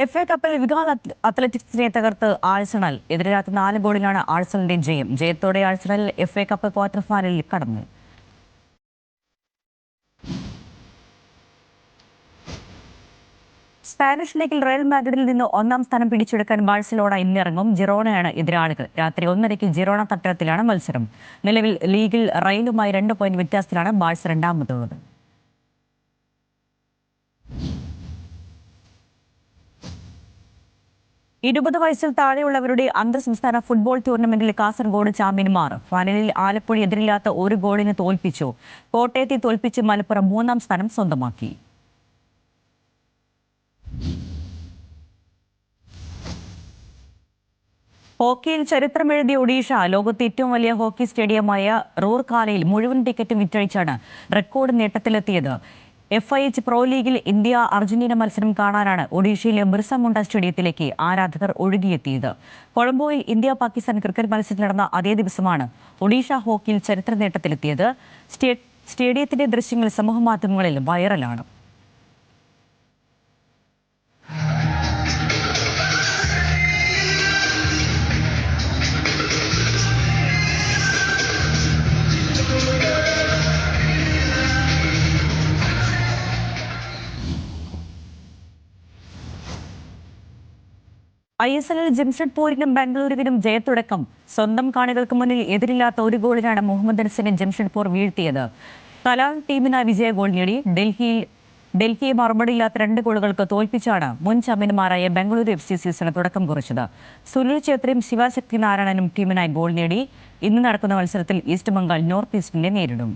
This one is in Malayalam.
എഫ് എ കപ്പിൽ വികാസ് അത്ല- അത്ലറ്റിക്സിനെ തകർത്ത് ആഴ്സണൽ. എതിരെ രാത്രി നാല് ഗോളിലാണ് ആഴ്സണലിന്റെ ജയം. ജയത്തോടെ Arsenal F A cup quarter ഫൈനലിൽ കടന്നു. സ്പാനിഷ് ലീഗിൽ റയൽ മാഡ്രിഡിൽ നിന്ന് ഒന്നാം സ്ഥാനം പിടിച്ചെടുക്കാൻ ബാഴ്സലോണ ഇന്നിറങ്ങും. ജിറോണയാണ് എതിരാളികൾ. രാത്രി ഒന്നരയ്ക്ക് ജിറോണ തട്ടത്തിലാണ് മത്സരം. നിലവിൽ ലീഗിൽ റയലുമായി രണ്ട് പോയിന്റ് വ്യത്യാസത്തിലാണ് ബാഴ്സ രണ്ടാമതുള്ളത്. ഇരുപത് വയസ്സിൽ താഴെയുള്ളവരുടെ അന്തർ സംസ്ഥാന ഫുട്ബോൾ ടൂർണമെന്റിൽ കാസർഗോഡ് ചാമ്പ്യന്മാർ ഫൈനലിൽ ആലപ്പുഴ എതിരില്ലാത്ത ഒരു ഗോളിന് തോൽപ്പിച്ചു. കോട്ടയത്തെ തോൽപ്പിച്ച് മലപ്പുറം മൂന്നാം സ്ഥാനം സ്വന്തമാക്കി. ഹോക്കിയിൽ ചരിത്രമെഴുതിയ ഒഡീഷ ലോകത്തെ ഏറ്റവും വലിയ ഹോക്കി സ്റ്റേഡിയമായ റൂർകാലയിൽ മുഴുവൻ ടിക്കറ്റും വിറ്റഴിച്ചാണ് റെക്കോർഡ് നേട്ടത്തിലെത്തിയത്. എഫ് ഐ എച്ച് പ്രോ ലീഗിൽ ഇന്ത്യ അർജന്റീന മത്സരം കാണാനാണ് ഒഡീഷയിലെ ബിർസ മുണ്ട സ്റ്റേഡിയത്തിലേക്ക് ആരാധകർ ഒഴുകിയെത്തിയത്. കൊളംബോയിൽ ഇന്ത്യ പാകിസ്ഥാൻ ക്രിക്കറ്റ് മത്സരം നടന്ന അതേ ദിവസമാണ് ഒഡീഷ ഹോക്കിയിൽ ചരിത്ര നേട്ടത്തിലെത്തിയത്. സ്റ്റേഡിയത്തിന്റെ ദൃശ്യങ്ങൾ സമൂഹമാധ്യമങ്ങളിൽ വൈറലാണ്. ഐ എസ് എല്ലിൽ ജംഷഡ്പൂരിനും ബംഗളൂരുവിനും ജയത്തുടക്കം. സ്വന്തം കാണികൾക്ക് മുന്നിൽ എതിരില്ലാത്ത ഒരു ഗോളിനാണ് മുഹമ്മദ് അൻസിനെ ജംഷഡ്പൂർ വീഴ്ത്തിയത്. കലാൽ ടീമിന് വിജയ ഗോൾ നേടി. ഡൽഹിയിൽ ഡൽഹിയെ മറുപടിയില്ലാത്ത രണ്ട് ഗോളുകൾക്ക് തോൽപ്പിച്ചാണ് മുൻ ചാമ്പ്യന്മാരായ ബംഗളൂരു എഫ് സി സീസണ് തുടക്കം കുറിച്ചത്. സുനിൽ ഛേത്രിയും ശിവശക്തി നാരായണനും ടീമിനായി ഗോൾ നേടി. ഇന്ന് നടക്കുന്ന മത്സരത്തിൽ ഈസ്റ്റ് ബംഗാൾ നോർത്ത് ഈസ്റ്റിനെ നേരിടും.